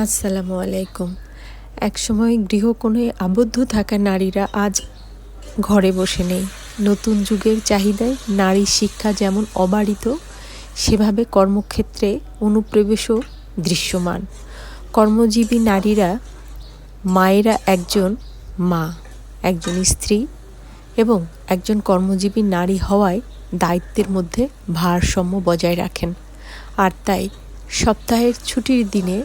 আসসালামু আলাইকুম। একসময় গৃহকোণে আবদ্ধ থাকা নারীরা আজ ঘরে বসে নেই। নতুন যুগের চাহিদায় নারী শিক্ষা যেমন অবারিত, সেভাবে কর্মক্ষেত্রে অনুপ্রবেশও দৃশ্যমান। কর্মজীবী নারীরা মায়েরা একজন মা, একজন স্ত্রী এবং একজন কর্মজীবী নারী হওয়ায় দায়িত্বের মধ্যে ভারসাম্য বজায় রাখেন। আর তাই সপ্তাহের ছুটির দিনে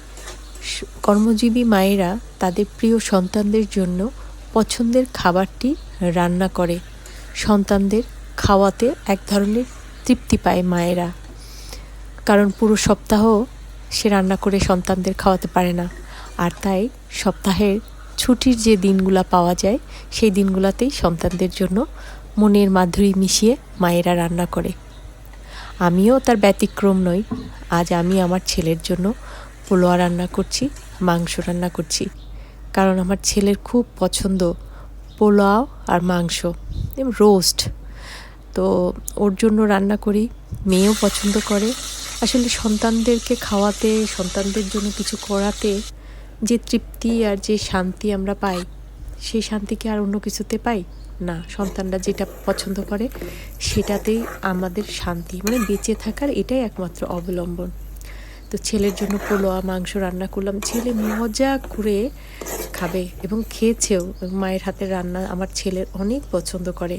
কর্মজীবী মায়েরা তাদের প্রিয় সন্তানদের জন্য পছন্দের খাবারটি রান্না করে। সন্তানদের খাওয়াতে এক ধরনের তৃপ্তি পায় মায়েরা। কারণ পুরো সপ্তাহ সে রান্না করে সন্তানদের খাওয়াতে পারে না। আর তাই সপ্তাহের ছুটির যে দিনগুলো পাওয়া যায়, সেই দিনগুলাতেই সন্তানদের জন্য মনের মাধুরী মিশিয়ে মায়েরা রান্না করে। আমিও তার ব্যতিক্রম নই। আজ আমি আমার ছেলের জন্য পোলোয়া রান্না করছি, মাংস রান্না করছি। কারণ আমার ছেলের খুব পছন্দ পোলাও আর মাংস রোস্ট। তো ওর জন্য রান্না করি, মেয়েও পছন্দ করে। আসলে সন্তানদেরকে খাওয়াতে, সন্তানদের জন্য কিছু করাতে যে তৃপ্তি আর যে শান্তি আমরা পাই, সেই শান্তি কি আর অন্য কিছুতে পাই না। সন্তানরা যেটা পছন্দ করে, সেটাতেই আমাদের শান্তি মানে বেঁচে থাকার এটাই একমাত্র অবলম্বন। তো ছেলের জন্য পোলোয়া মাংস রান্না করলাম। ছেলে মজা করে খাবে এবং খেয়েছেও মায়ের হাতের রান্না আমার ছেলের অনেক পছন্দ করে।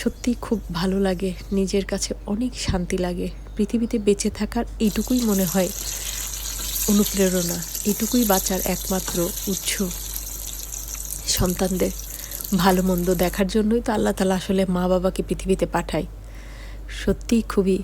সত্যি খুব ভালো লাগে, নিজের কাছে অনেক শান্তি লাগে। পৃথিবীতে বেঁচে থাকার এইটুকুই মনে হয় অনুপ্রেরণা এটুকুই বাঁচার একমাত্র উৎস সন্তানদের। ভালো মন্দ দেখার জন্যই তো আল্লাহ তালা আসলে মা বাবাকে পৃথিবীতে পাঠায়। সত্যিই খুবই